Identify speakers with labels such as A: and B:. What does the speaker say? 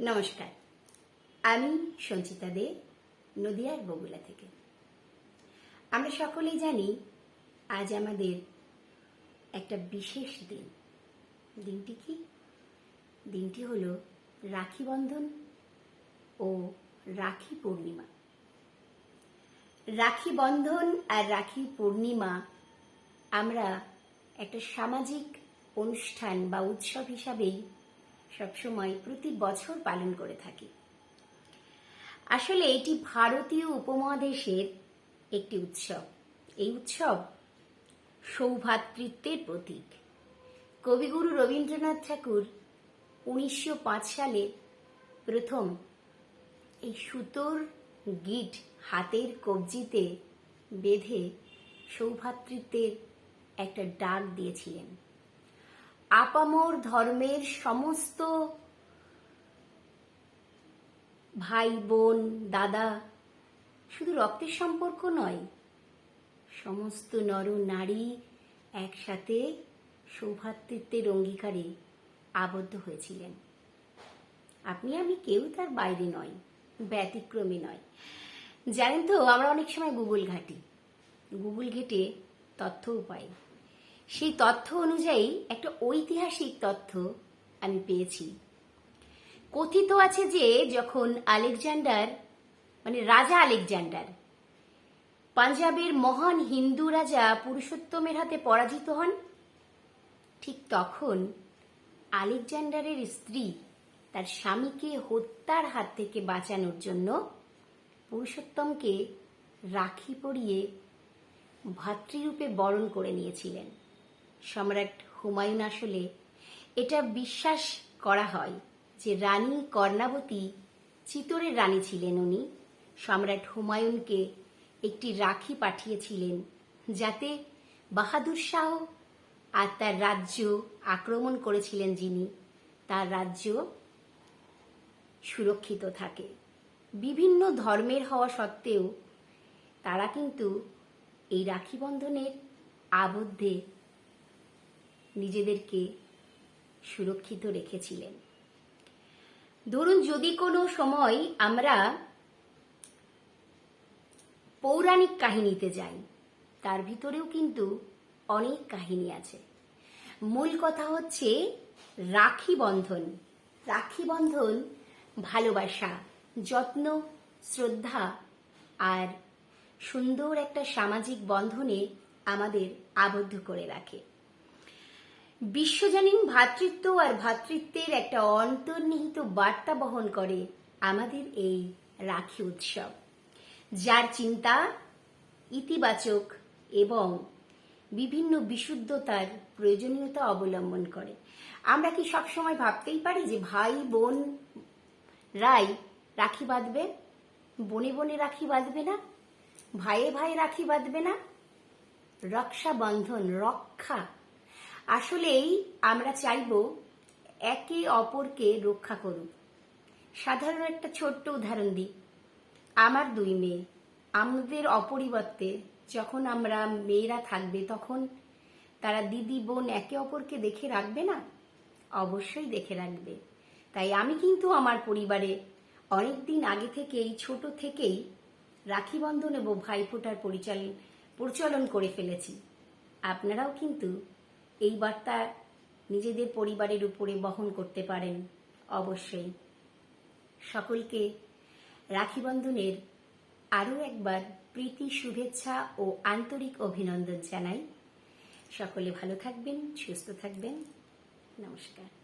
A: নমস্কার। আমি সঞ্চিতা দে, নদিয়ার বগুলা থেকে। আমরা সকলেই জানি আজ আমাদের একটা বিশেষ দিন। দিনটি কি? দিনটি হলো রাখি বন্ধন ও রাখি পূর্ণিমা। রাখি বন্ধন আর রাখি পূর্ণিমা আমরা একটা সামাজিক অনুষ্ঠান বা উৎসব হিসাবেই সবসময় প্রতি বছর পালন করে থাকি। আসলে এটি ভারতীয় উপমহাদেশের একটি উৎসব। এই উৎসব সৌভাতৃত্বের প্রতীক। কবিগুরু রবীন্দ্রনাথ ঠাকুর উনিশশো পাঁচ সালে প্রথম এই সুতোর গিট হাতের কবজিতে বেঁধে সৌভাতৃত্বের একটা ডাক দিয়েছিলেন। আপামর ধর্মের সমস্ত ভাই, বোন, দাদা শুধু রক্তের সম্পর্ক নয়, সমস্ত নর নারী একসাথে সৌভাতৃত্বের অঙ্গীকারে আবদ্ধ হয়েছিলেন। আপনি, আমি কেউ তার বাইরে নয় ব্যতিক্রমী নয় জানেন তো, আমরা অনেক সময় গুগল ঘাঁটি। গুগল ঘেটে তথ্যও পাই সেই তথ্য অনুযায়ী একটা ঐতিহাসিক তথ্য আমি পেয়েছি। কথিত আছে যে যখন আলেকজান্ডার মানে রাজা আলেকজান্ডার, পাঞ্জাবের মহান হিন্দু রাজা পুরুষোত্তমের হাতে পরাজিত হন, ঠিক তখন আলেকজান্ডারের স্ত্রী তার স্বামীকে হত্যার হাত থেকে বাঁচানোর জন্য পুরুষোত্তমকে রাখি পরিয়ে ভাতৃরূপে বরণ করে নিয়েছিলেন। সম্রাট হুমায়ুন আসলে এটা বিশ্বাস করা হয় যে রানী কর্ণাবতী চিতোরের রানী ছিলেন উনি। সম্রাট হুমায়ুনকে একটি রাখি পাঠিয়েছিলেন যাতে বাহাদুর শাহ আর তার রাজ্য আক্রমণ করেছিলেন যিনি, তার রাজ্য সুরক্ষিত থাকে। বিভিন্ন ধর্মের হওয়া সত্ত্বেও তারা কিন্তু এই রাখি বন্ধনের আবদ্ধে নিজেদেরকে সুরক্ষিত রেখেছিলেন। ধরুন যদি কোনো সময় আমরা পৌরাণিক কাহিনীতে যাই, তার ভিতরেও কিন্তু অনেক কাহিনী আছে। মূল কথা হচ্ছে রাখি বন্ধন। রাখি বন্ধন ভালোবাসা, যত্ন, শ্রদ্ধা আর সুন্দর একটা সামাজিক বন্ধনে আমাদের আবদ্ধ করে রাখে। বিশ্বজনীন ভ্রাতৃত্ব আর ভ্রাতৃত্বের একটা অন্তর্নিহিত বার্তা বহন করে আমাদের এই রাখি উৎসব, যার চিন্তা ইতিবাচক এবং বিভিন্ন বিশুদ্ধতার প্রয়োজনীয়তা অবলম্বন করে। আমরা কি সবসময় ভাবতেই পারি যে ভাই, বোন, রাই রাখি বাঁধবে? বনে বনে রাখি বাঁধবে না? ভাইয়ে ভাই রাখি বাঁধবে না? রক্ষা বন্ধন, রক্ষা আসলেই আমরা চাইব একে অপরকে রক্ষা করুক। সাধারণ একটা ছোট্ট উদাহরণ দিই। আমার দুই মেয়ে। আমাদের অপরিবর্তে যখন আমরা মেয়েরা থাকবে তখন তারা দিদি, বোন একে অপরকে দেখে রাখবে না? অবশ্যই দেখে রাখবে। তাই আমি কিন্তু আমার পরিবারে অনেক দিন আগে থেকেই, ছোট থেকেই রাখি বন্ধন এবং ভাইফোঁটার পরিচালন প্রচলন করে ফেলেছি। আপনারাও কিন্তু এই বার্তা নিজেদের পরিবারের উপরে বহন করতে পারেন অবশ্যই। সকলকে রাখি বন্ধনের আরও একবার প্রীতি, শুভেচ্ছা ও আন্তরিক অভিনন্দন জানাই। সকলে ভালো থাকবেন, সুস্থ থাকবেন। নমস্কার।